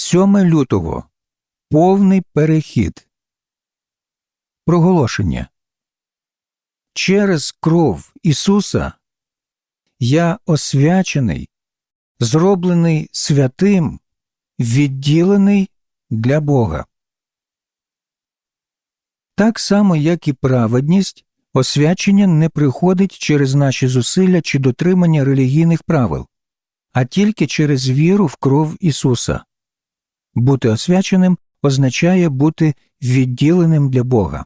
7 лютого. Повний перехід. Проголошення. Через кров Ісуса я освячений, зроблений святим, відділений для Бога. Так само, як і праведність, освячення не приходить через наші зусилля чи дотримання релігійних правил, а тільки через віру в кров Ісуса. Бути освяченим означає бути відділеним для Бога.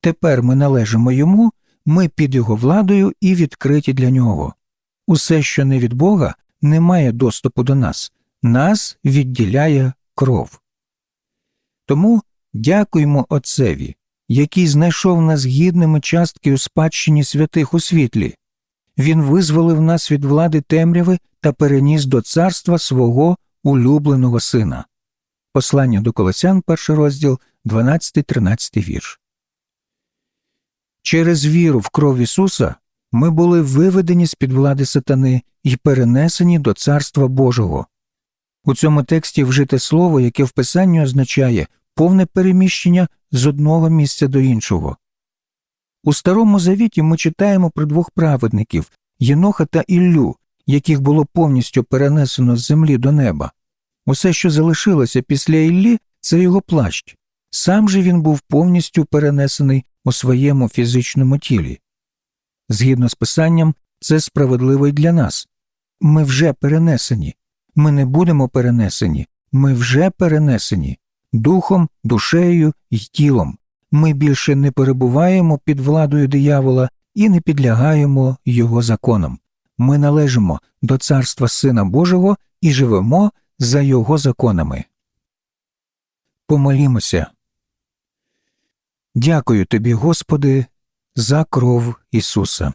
Тепер ми належимо йому, ми під його владою і відкриті для нього. Усе, що не від Бога, не має доступу до нас, нас відділяє кров. Тому дякуємо Отцеві, який знайшов нас гідними частки у спадщині святих у світлі. Він визволив нас від влади темряви та переніс до царства свого улюбленого сина. Послання до Колосян, перший розділ, 12-13 вірш. Через віру в кров Ісуса ми були виведені з під влади сатани і перенесені до Царства Божого. У цьому тексті вжите слово, яке в Писанні означає повне переміщення з одного місця до іншого. У Старому Завіті ми читаємо про двох праведників Єноха та Іллю, яких було повністю перенесено з землі до неба. Усе, що залишилося після Іллі, це його плащ. Сам же він був повністю перенесений у своєму фізичному тілі. Згідно з писанням, це справедливо й для нас. Ми вже перенесені, ми не будемо перенесені, ми вже перенесені духом, душею й тілом. Ми більше не перебуваємо під владою диявола і не підлягаємо його законам. Ми належимо до царства Сина Божого і живемо за його законами. Помолімося. Дякую тобі, Господи, за кров Ісуса.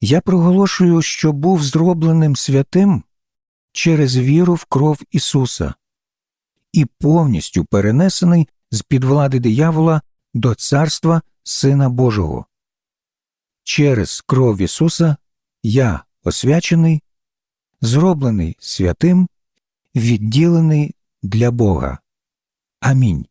Я проголошую, що був зробленим святим через віру в кров Ісуса і повністю перенесений з під влади диявола до царства Сина Божого. Через кров Ісуса я освячений, зроблений святим, відділений для Бога. Амінь.